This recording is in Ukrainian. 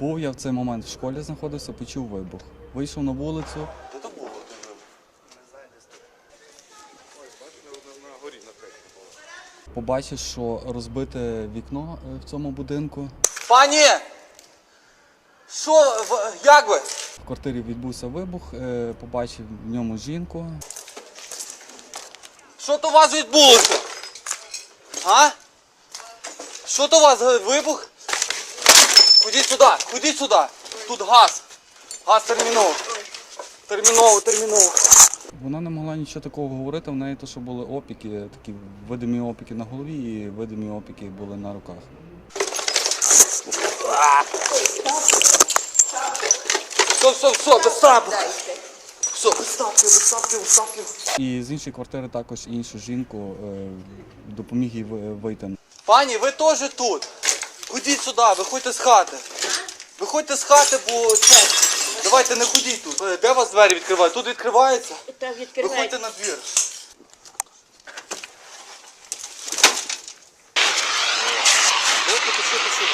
Був я в цей момент в школі знаходився, почув вибух. Вийшов на вулицю, Де то було? побачив, що розбите вікно е, в цьому будинку. Пані! Що, як ви? В квартирі відбувся вибух, е, побачив в ньому жінку. Що то у вас відбулося? А? Що то у вас е, вибух? Ходіть сюди, ходіть сюди. Тут газ. Газ терміново. Терміново, терміново. Вона не могла нічого такого говорити, в неї то, що були опіки, такі видимі опіки на голові і видимі опіки були на руках. Все, все, все, без ставки. Все, без ставки, без. І з іншої квартири також іншу жінку е, допоміг їй ви- вийти. Пані, ви теж тут. Ходіть сюди, виходьте з хати. Виходьте з хати, бо це. Давайте не ходіть тут. Е, Де у вас двері відкривають? Тут відкривається? Так, відкривай. Виходьте на двір. Ось, пиши, пиши.